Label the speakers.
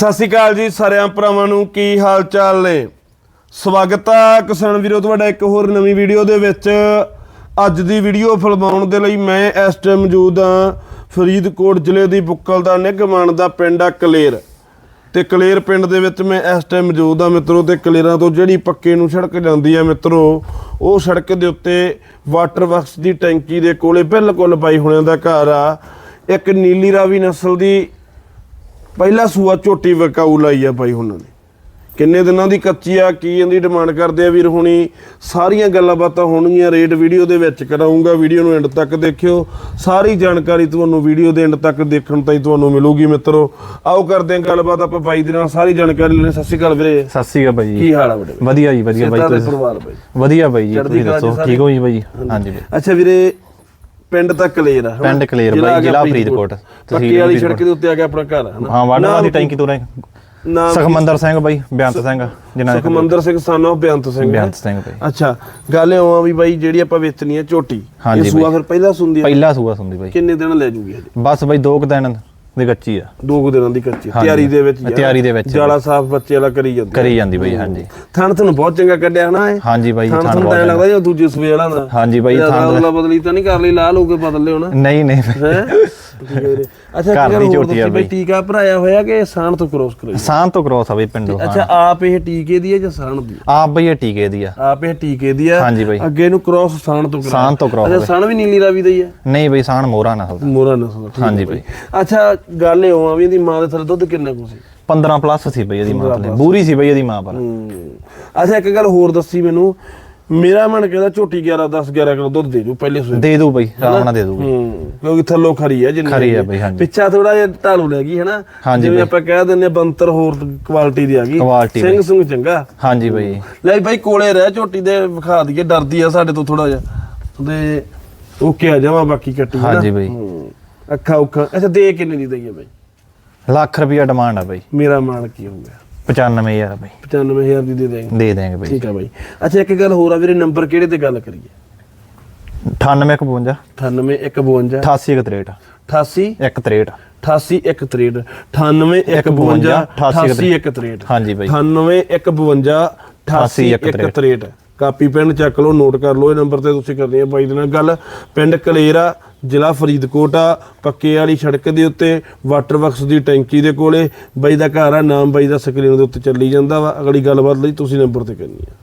Speaker 1: ਸਤਿ ਸ਼੍ਰੀ ਅਕਾਲ ਜੀ ਸਾਰਿਆਂ ਭਰਾਵਾਂ ਨੂੰ, ਕੀ ਹਾਲ ਚਾਲ ਨੇ? ਸਵਾਗਤ ਹੈ ਕਿਸਾਨ ਵੀਰੋ, ਤੁਹਾਡਾ ਇੱਕ ਹੋਰ ਨਵੀਂ ਵੀਡੀਓ ਦੇ ਵਿੱਚ। ਅੱਜ ਦੀ ਵੀਡੀਓ ਫਿਲਮਾਉਣ ਦੇ ਲਈ ਮੈਂ ਇਸ ਟਾਈਮ ਮੌਜੂਦ ਹਾਂ, ਫਰੀਦਕੋਟ ਜ਼ਿਲ੍ਹੇ ਦੀ ਬੁੱਕਲ ਦਾ ਨਿਗਮਾਨ ਦਾ ਪਿੰਡ ਆ ਕਲੇਰ। ਤੇ ਕਲੇਰ ਪਿੰਡ ਦੇ ਵਿੱਚ ਮੈਂ ਇਸ ਟਾਈਮ ਮੌਜੂਦ ਹਾਂ ਮਿੱਤਰੋ, ਤੇ ਕਲੇਰਾਂ ਤੋਂ ਜਿਹੜੀ ਪੱਕੇ ਨੂੰ ਸੜਕ ਜਾਂਦੀ ਆ ਮਿੱਤਰੋ, ਉਹ ਸੜਕ ਦੇ ਉੱਤੇ ਵਾਟਰ ਵਰਕਸ ਦੀ ਟੈਂਕੀ ਦੇ ਕੋਲੇ ਬਿਲਕੁਲ ਬਾਈ ਹੁਣਿਆਂ ਦਾ ਘਰ ਆ। ਇੱਕ ਨੀਲੀ ਰਾਵੀ ਨਸਲ ਦੀ ਪਹਿਲਾ ਸੂਆ ਝੋਟੀ ਵਕਾਊ ਲਾਈ ਆ ਬਾਈ ਹੁਣਾਂ ਨੇ ਕਿੰਨੇ ਦਿਨਾਂ ਦੀ ਕੱਚੀ ਆ ਕੀ ਇਹਦੀ ਡਿਮਾਂਡ ਕਰਦੇ ਆ ਵੀਰ ਹੁਣੀ? ਸਾਰੀਆਂ ਗੱਲਾਂ ਬਾਤਾਂ ਹੋਣਗੀਆਂ ਰੇਟ ਵੀਡੀਓ ਦੇ ਵਿੱਚ ਕਰਾਉਂਗਾ ਵੀਡੀਓ ਨੂੰ ਐਂਡ ਤੱਕ ਦੇਖਿਓ। ਸਾਰੀ ਜਾਣਕਾਰੀ ਤੁਹਾਨੂੰ ਵੀਡੀਓ ਦੇ ਐਂਡ ਤੱਕ ਦੇਖਣ ਤਾਈਂ ਤੁਹਾਨੂੰ ਮਿਲੂਗੀ ਮਿੱਤਰੋ। ਆਓ ਕਰਦੇ ਹਾਂ ਗੱਲਬਾਤ ਆਪਾਂ ਬਾਈ ਦੇ ਨਾਲ ਸਾਰੀ ਜਾਣਕਾਰੀ ਲੈਣੇ ਸਤਿ ਸ਼੍ਰੀ ਅਕਾਲ ਵੀਰੇ।
Speaker 2: ਸਤਿ ਸ਼੍ਰੀ ਅਕਾਲ ਬਾਈ
Speaker 1: ਕੀ ਹਾਲ ਆ ਬੜੇ
Speaker 2: ਵਧੀਆ ਜੀ ਵਧੀਆ ਬਾਈ ਤੁਸੀਂ
Speaker 1: ਪਰਿਵਾਰ ਬਾਈ।
Speaker 2: ਵਧੀਆ ਬਾਈ ਜੀ ਤੁਸੀਂ ਦੱਸੋ? ਠੀਕ ਹੋ ਜੀ ਬਾਈ ਹਾਂਜੀ।
Speaker 1: ਅੱਛਾ ਵੀਰੇ ਪਿੰਡ ਤਾਂ ਕਲੇਰ ਆ?
Speaker 2: ਪਿੰਡ ਕਲੇਰ ਬਾਈ,
Speaker 1: ਆ
Speaker 2: ਜ਼ਿਲ੍ਹਾ ਫਰੀਦਕੋਟ।
Speaker 1: ਪੱਕੇ ਵਾਲੀ ਸੜਕ ਦੇ ਉੱਤੇ ਆ ਗਿਆ ਆਪਣਾ ਘਰ
Speaker 2: ਹਾਂ ਵਾੜਾ ਦੀ ਟੈਂਕੀ ਤੋਂ ਰਹੇ ਸੁਖਮੰਦਰ ਸਿੰਘ ਬਾਈ ਬੇਅੰਤ ਸਿੰਘ ਜਿਨ੍ਹਾਂ ਦੇ
Speaker 1: ਸੁਖਮੰਦਰ ਸਿੰਘ ਸਾਨੋ ਬੇਅੰਤ ਸਿੰਘ
Speaker 2: ਬੇਅੰਤ ਸਿੰਘ ਬਾਈ।
Speaker 1: ਅੱਛਾ ਗੱਲ ਇਹ ਆ ਵੀ ਬਾਈ ਜਿਹੜੀ ਆਪਾਂ ਵੇਚਣੀ ਹੈ ਝੋਟੀ ਇਹ ਸੂਆ ਫਿਰ ਪਹਿਲਾਂ ਸੁੰਦੀ ਆ
Speaker 2: ਪਹਿਲਾ ਸੂਆ ਸੁਣਦੀ ਬਾਈ।
Speaker 1: ਕਿੰਨੇ ਦਿਨ ਲੈ ਜੂਗੀ
Speaker 2: ਬਸ ਬਾਈ ਦੋ ਕੁ ਦਿਨ ਦੀ ਕੱਚੀ ਆ।
Speaker 1: ਦੋ ਕੁ ਦਿਨਾਂ ਦੀ ਕੱਚੀ
Speaker 2: ਹਾਂਜੀ।
Speaker 1: ਤਿਆਰੀ ਦੇ ਵਿੱਚ ਹੀ ਆ।
Speaker 2: ਤਿਆਰੀ ਦੇ ਵਿੱਚ।
Speaker 1: ਜਾਲਾ ਸਾਫ਼ ਬੱਚੇ ਵਾਲਾ ਕਰੀ ਜਾਂਦੇ
Speaker 2: ਕਰੀ ਜਾਂਦੀ ਬਾਈ ਹਾਂਜੀ।
Speaker 1: ਥਣ ਤੁਹਾਨੂੰ ਬਹੁਤ ਚੰਗਾ ਕੱਢਿਆ ਹਨਾ ਇਹ।
Speaker 2: ਹਾਂਜੀ ਬਾਈ
Speaker 1: ਥਣ ਤੁਹਾਨੂੰ ਤਾਂ ਐਂ ਲੱਗਦਾ ਜਿਵੇਂ ਦੂਜੇ ਸੂਏ ਵਾਲਾ ਦਾ
Speaker 2: ਹਾਂਜੀ ਬਾਈ ਥਾਂ
Speaker 1: ਅਦਲਾ ਬਦਲੀ ਤਾਂ ਨਹੀਂ ਕਰ ਲਈ ਲਾਲ ਹੋ ਕੇ ਬਦਲ ਲਿਓ ਨਾ।
Speaker 2: ਨਹੀਂ ਨਹੀਂ।
Speaker 1: ਹੈ? ਅੱਛਾ
Speaker 2: ਘਰ ਦੀ ਝੋਟੀ ਆ
Speaker 1: ਬਈ। ਟੀਕਾ ਭਰਾਇਆ ਹੋਇਆ ਕਿ ਸਾਨ ਤੋਂ ਕ੍ਰੋਸ ਕਰਾਈ?
Speaker 2: ਸਾਨ ਤੋਂ ਕ੍ਰੋਸ ਆ ਬਾਈ ਪਿੰਡੋਂ
Speaker 1: ਅੱਛਾ ਆਪ ਇਹ ਟੀਕੇ ਦੀ ਹੈ ਜਾਂ ਸਾਨ ਦੀ?
Speaker 2: ਆਪ ਬਾਈ ਇਹ ਟੀਕੇ ਦੀ ਆ।
Speaker 1: ਆਪ ਇਹ ਟੀਕੇ ਦੀ ਆ।
Speaker 2: ਹਾਂਜੀ ਬਾਈ।
Speaker 1: ਅੱਗੇ ਨੂੰ ਕ੍ਰੋਸ ਸਾਨ ਤੋਂ ਕਰਾਇਆ।
Speaker 2: ਸਾਨ ਤੋਂ cross
Speaker 1: ਅੱਛਾ ਸਾਨ ਵੀ ਨੀਲੀ ਰਾਵੀ ਦਾ ਹੀ ਹੈ
Speaker 2: ਨਹੀਂ ਬਾਈ ਸਾਨ ਮੋਰਾ ਨਾ ਹੁੰਦਾ
Speaker 1: ਮੋਰਾ ਨਸਲ ਦਾ, ਠੀਕ
Speaker 2: ਹਾਂਜੀ
Speaker 1: ਹੈ ਬਾਈ। ਅੱਛਾ ਗੱਲ ਇਹ ਹੋਆ ਵੀ ਇਹਦੀ ਮਾਂ ਦੇ ਥੱਲੇ ਦੁੱਧ ਕਿੰਨਾ ਕੁ ਸੀ
Speaker 2: 15 ਪਲੱਸ ਸੀ ਬਾਈ ਇਹਦੀ ਮਾਂ ਤੇ ਬੂਰੀ ਸੀ ਬਾਈ ਇਹਦੀ ਮਾਂ ਪਰ
Speaker 1: ਹੂੰ। ਅੱਛਾ ਇੱਕ ਗੱਲ ਹੋਰ ਦੱਸੀ ਮੈਨੂੰ ਮੇਰਾ ਮਨ ਕਹਿੰਦਾ ਝੋਟੀ 11 10 11 ਕਿਲੋ ਦੁੱਧ ਦੇ ਜੂ ਪਹਿਲੇ ਸੂਏ
Speaker 2: ਦੇ ਦੂ ਬਾਈ ਰਾਵਣਾ ਦੇ ਦੂ
Speaker 1: ਹੂੰ ਕਿਉਂਕਿ ਥੱਲੋਂ ਖਰੀ ਹੈ ਜਿੰਨੀ
Speaker 2: ਖਰੀ
Speaker 1: ਹੈਗੀ।
Speaker 2: ਬਈ, ਹਾਂਜੀ।
Speaker 1: ਪਿੱਛਾ ਥੋੜਾ ਜਿਹਾ ਢਾਲੂ ਲੈ ਗਈ ਹੈਨਾ
Speaker 2: ਹਾਂਜੀ
Speaker 1: ਜਿਵੇਂ
Speaker 2: ਬਈ।
Speaker 1: ਆਪਾਂ ਕਹਿ ਦਿੰਦੇ ਹਾਂ ਬੰਤਰ ਹੋਰ ਕੁਆਲਿਟੀ ਦੀ ਆ ਗਈ
Speaker 2: ਕੁਆਲਿਟੀ
Speaker 1: ਸਿੰਘ ਸੁੰਗ ਚੰਗਾ
Speaker 2: ਹਾਂਜੀ ਬਾਈ
Speaker 1: ਲੈ ਬਾਈ ਕੋਲੇ ਰਹਿ ਝੋਟੀ ਦੇ ਵਿਖਾ ਦਈਏ ਡਰਦੀ ਆ ਸਾਡੇ ਤੋਂ ਥੋੜਾ ਜਿਹਾ ਤੇ ਓਕੇ ਆ ਜਾਵਾਂ ਬਾਕੀ ਕੱਟੀ?
Speaker 2: ਹਾਂਜੀ ਬਈ।
Speaker 1: ਹੂੰ। ਅੱਖਾਂ ਉੱਖਾਂ ਅੱਛਾ ਦੇ ਕਿੰਨੇ ਦੀ ਦਈਏ ਬਾਈ?
Speaker 2: ਲੱਖ ਰੁਪਿਆ ਡਿਮਾਂਡ ਆ ਬਾਈ।
Speaker 1: ਮੇਰਾ ਮਾਨ ਕੀ ਹੋ ਗਿਆ?
Speaker 2: 95000 ਬਾਈ।
Speaker 1: 95000 ਦੀ ਦੇ ਦੇਂਗੇ।
Speaker 2: ਦੇ ਦੇਂਗੇ ਬਾਈ।
Speaker 1: ਠੀਕ ਆ ਬਾਈ। ਅੱਛਾ ਇੱਕ ਗੱਲ ਹੋਰ ਆ ਵੀਰੇ ਨੰਬਰ ਕਿਹੜੇ ਤੇ ਗੱਲ ਕਰੀਏ?
Speaker 2: 9852
Speaker 1: 98 152
Speaker 2: 8863
Speaker 1: 88
Speaker 2: 163
Speaker 1: 88 163 98 152 88 163
Speaker 2: ਹਾਂਜੀ ਬਾਈ।
Speaker 1: 98 152 88 163 ਕਾਪੀ ਪੈਨ ਚੱਕ ਲਓ ਨੋਟ ਕਰ ਲਓ ਇਹ ਨੰਬਰ ਤੇ ਤੁਸੀਂ ਕਰਨੀ ਹੈ ਬਾਈ ਦੇ ਨਾਲ ਗੱਲ। ਪਿੰਡ ਕਲੇਰਾ ਜ਼ਿਲ੍ਹਾ ਫਰੀਦਕੋਟ ਆ, ਪੱਕੇ ਵਾਲੀ ਸੜਕ ਦੇ ਉੱਤੇ ਵਾਟਰ ਵਰਕਸ ਦੀ ਟੈਂਕੀ ਦੇ ਕੋਲੇ, ਬਾਈ ਦਾ ਘਰ ਆ, ਨਾਮ ਬਾਈ ਦਾ ਸਕਰੀਨ ਦੇ ਉੱਤੇ ਚੱਲੀ ਜਾਂਦਾ ਵਾ। ਅਗਲੀ ਗੱਲਬਾਤ ਲਈ ਤੁਸੀਂ ਨੰਬਰ ਤੇ ਕਰਨੀ ਹੈ